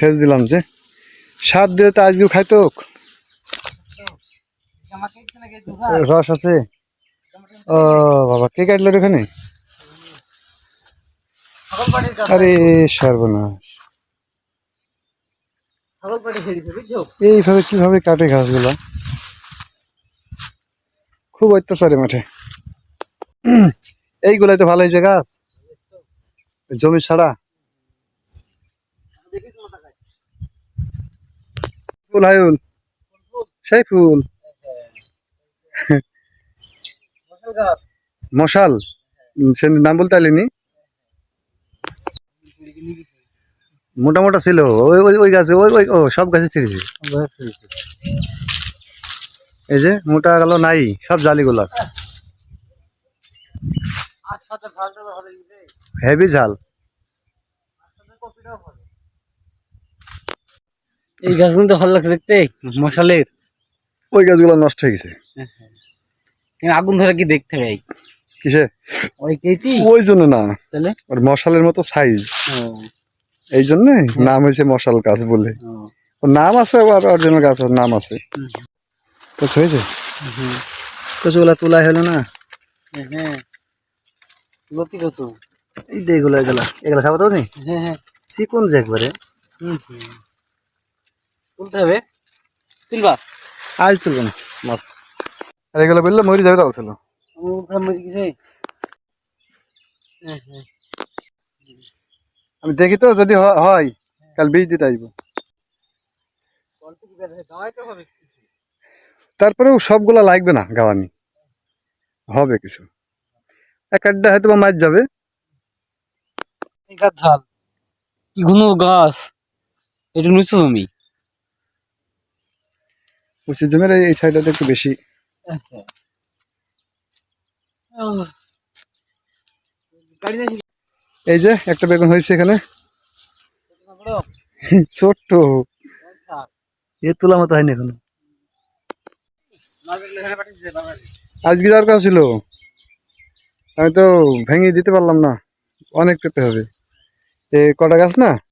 ছেড়ে দিলাম যে সাত দিয়ে তো আজকেও খাইতো রস আছে? ও, বাবা, কে কাটলো রে এখানে? আরে, সর্বনাশ। এইভাবে কীভাবে কাটে ঘাসগুলা? খুব অত্যাচারে মাঠে। এইগুলাই তো ভালো হয়েছে গাছ। জমি ছাড়া। ফুল হায়ুল সেই ফুল মশাল সে নাম বলতে পারলিনি। মোটা মোটা ছিল। ওই ওই ওই গাছে ওই ওই ও সব গাছে ছিঁড়েছে। এই যে মোটা গেল নাই সব জালিগুলো আছে হেভি ঝাল। এই গাছগুলো তো ভালো লাগছে দেখতে মশালের। ওই গাছগুলো নষ্ট হয়ে গেছে। আগুন ধরে কি দেখতে ভাই? কিসে? ওই কেটি? ওই জন্য না। তাহলে? ওর মশালের মতো সাইজ এই জন্য নাম হয়েছে মশাল গাছ বলে। ওর নাম আছে আবার ওর জন্য গাছ ওর নাম আছে। হুম। কচু হয়েছে? কচুগুলা তোলাই হলো না? হ্যাঁ লতি কচু এই যে এগুলো এগুলা। এগুলা খাব তো নি হ্যাঁ হ্যাঁ। চিকন যে একবারে। হুম, হুম। তুলতে হবে। তুলবা? আজ তুলবো না। মাছ আর এগুলো বললে মরি যাবে তাও ছিল মরে গেছে? হ্যাঁ হ্যাঁ। আমি দেখি তো যদি হয় কাল বীজ দিতে আসব। তারপরেও সবগুলা লাগবে না গাওয়ানি। হবে কিছু। এক আড্ডা হয়তো বা মাছ যাবে। এই গাছ ঝাল। কি ঘন গাছ। এটা নিচু জমি। উচিত জমির এই- এই সাইডটাতে একটু বেশি। এই যে একটা বেগুন হয়েছে এখানে। ছোট্ট। এ তোলা মতো হয়নি এখনও। আজকে যাওয়ার কথা ছিল। আমি তো ভেঙে দিতে পারলাম না। অনেক পেতে হবে। এ কটা গাছ না?